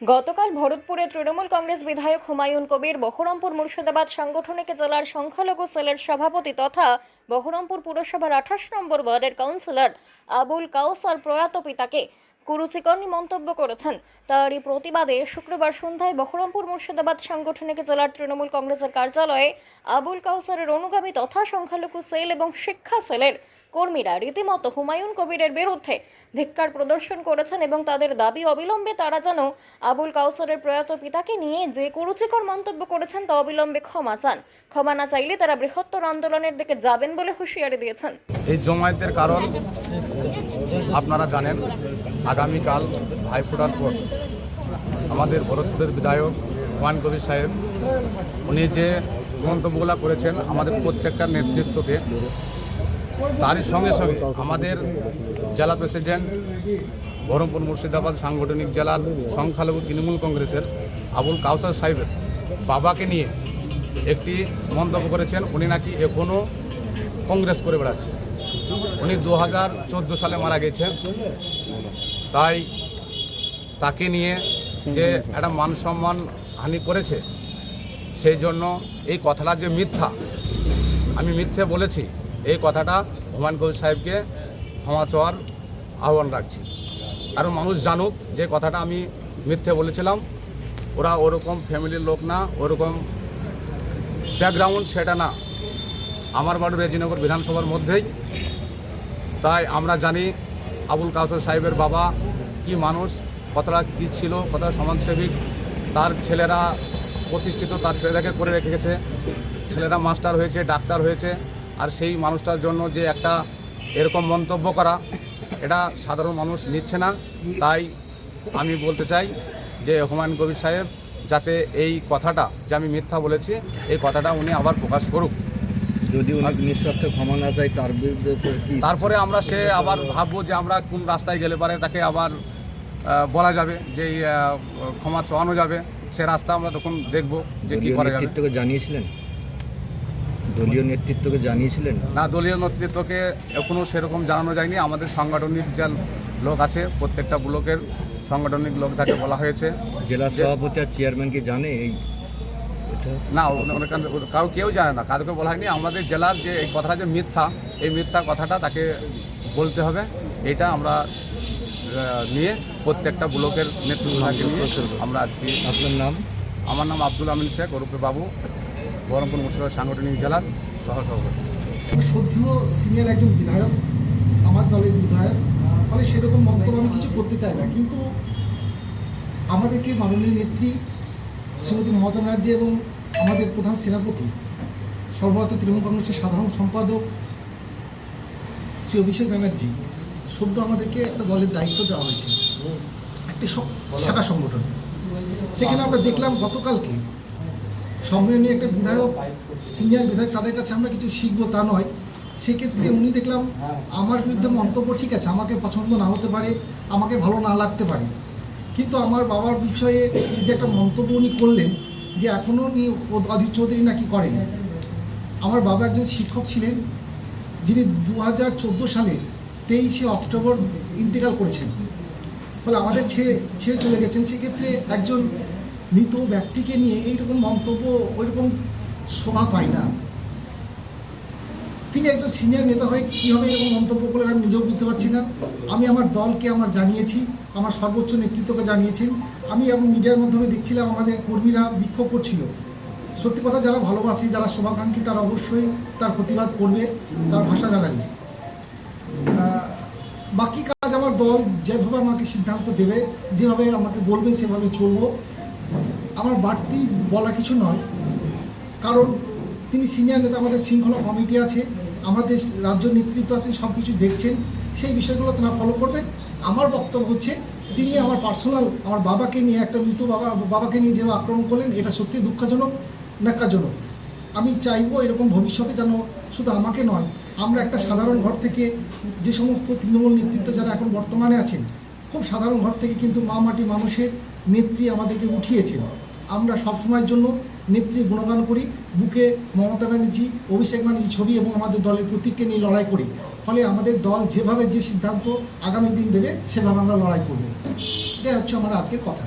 গতকাল ভরতপুরে তৃণমূল কংগ্রেস বিধায়ক হুমায়ুন কবির বহরমপুর মুর্শিদাবাদ সাংগঠনিক জেলার সংখ্যালঘু সেলের সভাপতি তথা বহরমপুর পুরসভার আঠাশ নম্বর ওয়ার্ডের কাউন্সিলর আবুল কাউসার প্রয়াত পিতাকে কুরুচিকর্ণী মন্তব্য করেছেন। তারই প্রতিবাদে শুক্রবার সন্ধ্যায় বহরমপুর মুর্শিদাবাদ সাংগঠনিক জেলার তৃণমূল কংগ্রেসের কার্যালয়ে আবুল কাউসারের অনুগামী তথা সংখ্যালঘু সেল এবং শিক্ষা সেলের কর্মীরা রীতিমতো হুমায়ুন কবিরের বিরুদ্ধে ধিক্কার প্রদর্শন করেছেন এবং তাদের দাবি অবিলম্বে তারা যেন আবুল কাউসারের প্রয়াত পিতাকে নিয়ে যে কুরুচিকর মন্তব্য করেছেন তা অবিলম্বে ক্ষমা চান। ক্ষমা না চাইলে তারা বৃহত্তর আন্দোলনের দিকে যাবেন বলে হুঁশিয়ারি দিয়েছেন। এই জমায়েতের কারণ আপনারা জানেন, আগামীকাল ভাইফোঁটার পর আমাদের ভরতপুরের বিধায়ক হুমায়ুন কবির সাহেব, উনি যে মন্তব্যগুলো করেছেন, আমাদের প্রত্যেকটা নেতৃত্বকে তারই সঙ্গে সঙ্গে আমাদের জেলা প্রেসিডেন্ট বহরমপুর মুর্শিদাবাদ সাংগঠনিক জেলার সংখ্যালঘু তৃণমূল কংগ্রেসের আবুল কাউসার সাহেবের বাবাকে নিয়ে একটি মন্তব্য করেছেন। উনি নাকি এখনও কংগ্রেস করে বেড়াচ্ছে। উনি দু হাজার চোদ্দ সালে মারা গেছেন। তাই তাকে নিয়ে যে একটা মান সম্মান হানি করেছে, সেই জন্য এই কথাটা যে মিথ্যা, আমি মিথ্যে বলেছি এই কথাটা হুমায়ুন কবির সাহেবকে ক্ষমা চাওয়ার আহ্বান রাখছি। কারণ মানুষ জানুক যে কথাটা আমি মিথ্যে বলেছিলাম, ওরা ওরকম ফ্যামিলির লোক না, ওরকম ব্যাকগ্রাউন্ড সেটা না। আমার বাড়ি রেজিনগর বিধানসভার মধ্যেই। তাই আমরা জানি আবুল কাউসার সাহেবের বাবা কি মানুষ, কতটা কী ছিল, কতটা সমাজসেবী তার ছেলেরা প্রতিষ্ঠিত, তার ছেলেদেরকে করে রেখেছে ছেলেরা মাস্টার হয়েছে, ডাক্তার হয়েছে। আর সেই মানুষটার জন্য যে একটা এরকম মন্তব্য করা এটা সাধারণ মানুষ নিচ্ছে না। তাই আমি বলতে চাই যে হুমায়ুন কবির সাহেব যাতে এই কথাটা যে আমি মিথ্যা বলেছি এই কথাটা উনি আবার প্রকাশ করুক। যদি উনি নিঃস্বার্থে ক্ষমা না চায় তার বিরুদ্ধে তারপরে আমরা সে আবার ভাববো যে আমরা কোন রাস্তায় গেলে পারে তাকে আবার বলা যাবে যে ক্ষমা চাওয়ানো যাবে। সে রাস্তা আমরা তখন দেখব যে কি করা যাবে। জানিয়েছিলেন? দলীয় নেতৃত্বকে জানিয়েছিলেন? না দলীয় নেতৃত্বকে এখনও সেরকম জানানো যায়নি। আমাদের সাংগঠনিক যে লোক আছে প্রত্যেকটা ব্লকের সাংগঠনিক লোক তাকে বলা হয়েছে। জেলা সভাপতি আর চেয়ারম্যান কি জানে এই না কারও কেউ জানে না কাউকে বলা হয়নি। আমাদের জেলার যে এই কথাটা যে মিথ্যা এই মিথ্যা কথাটা তাকে বলতে হবে। এটা আমরা নিয়ে প্রত্যেকটা ব্লকের নেতৃত্বকে নিয়ে আমরা আজকে আপনার নাম? আমার নাম আব্দুল আমিন শেখ ওরফে বাবু। বহরমপুর মুর্শিদাবাদ সাংগঠনিক জেলার সহসভাপতি। সত্যিও সিনিয়র একজন বিধায়ক আমার দলের বিধায়ক ফলে সেরকম মন্তব্য আমি কিছু করতে চাই না। কিন্তু আমাদেরকে মাননীয় নেত্রী শ্রীমতী মমতা ব্যানার্জি এবং আমাদের প্রধান সেনাপতি সর্বভারতীয় তৃণমূল কংগ্রেসের সাধারণ সম্পাদক শ্রী অভিষেক ব্যানার্জি সদ্য আমাদেরকে একটা দলের দায়িত্ব দেওয়া হয়েছে। একটি শাখা সংগঠন। সেখানে আমরা দেখলাম গতকালকে সম্মেলনে একটা বিধায়ক সিনিয়র বিধায়ক তাদের কাছে আমরা কিছু শিখব তা নয়। সেক্ষেত্রে উনি দেখলাম আমার বিরুদ্ধে মন্তব্য ঠিক আছে আমাকে পছন্দ না হতে পারে আমাকে ভালো না লাগতে পারে। কিন্তু আমার বাবার বিষয়ে যে একটা মন্তব্য উনি করলেন যে এখনও উনি অধীর চৌধুরী নাকি করেন। আমার বাবা একজন শিক্ষক ছিলেন যিনি দু হাজার চোদ্দ সালে তেইশে অক্টোবর ইন্তেকাল করেছেন। ফলে আমাদের ছেড়ে ছেড়ে চলে গেছেন। সেক্ষেত্রে একজন মৃত ব্যক্তিকে নিয়ে এইরকম মন্তব্য, ওইরকম শোভা পায় না। তিনি একজন সিনিয়র নেতা হয়ে কীভাবে এরকম মন্তব্য করলেন আমি নিজেও বুঝতে পারছি না। আমি আমার দলকে আমার জানিয়েছি, আমার সর্বোচ্চ নেতৃত্বকে জানিয়েছি আমি এবং মিডিয়ার মাধ্যমে দেখছিলাম আমাদের কর্মীরা বিক্ষোভ করছিল। সত্যি কথা, যারা ভালোবাসি, যারা শুভাকাঙ্ক্ষী, তারা অবশ্যই তার প্রতিবাদ করবে, তার ভাষা জানাবে। বাকি কাজ আমার দল যেভাবে আমাকে সিদ্ধান্ত দেবে, যেভাবে আমাকে বলবে, সেভাবে চলবো। আমার বাড়তি বলা কিছু নয়। কারণ তিনি সিনিয়র নেতা, আমাদের শৃঙ্খলা কমিটি আছে, আমাদের রাজ্য নেতৃত্ব আছে সব কিছু দেখছেন। সেই বিষয়গুলো তারা ফলো করবেন। আমার বক্তব্য হচ্ছে, তিনি আমার পার্সোনাল আমার বাবাকে নিয়ে, একটা মৃত বাবা, বাবাকে নিয়ে যেভাবে আক্রমণ করলেন, এটা সত্যি দুঃখজনক ন্যাক্কাজনক আমি চাইব এরকম ভবিষ্যতে যেন শুধু আমাকে নয়, আমরা একটা সাধারণ ঘর থেকে যে সমস্ত তৃণমূল নেতৃত্ব যারা এখন বর্তমানে আছেন, খুব সাধারণ ঘর থেকে কিন্তু মা মাটি মানুষের নেত্রী আমাদেরকে উঠিয়েছেন। আমরা সবসময়ের জন্য নেত্রী গুণগান করি, বুকে মমতা ব্যানার্জি, অভিষেক ব্যানার্জি ছবি এবং আমাদের দলের প্রতীককে নিয়ে লড়াই করি। ফলে আমাদের দল যেভাবে যে সিদ্ধান্ত আগামী দিন দেবে, সেভাবে আমরা লড়াই করব। এটাই হচ্ছে আমার আজকের কথা।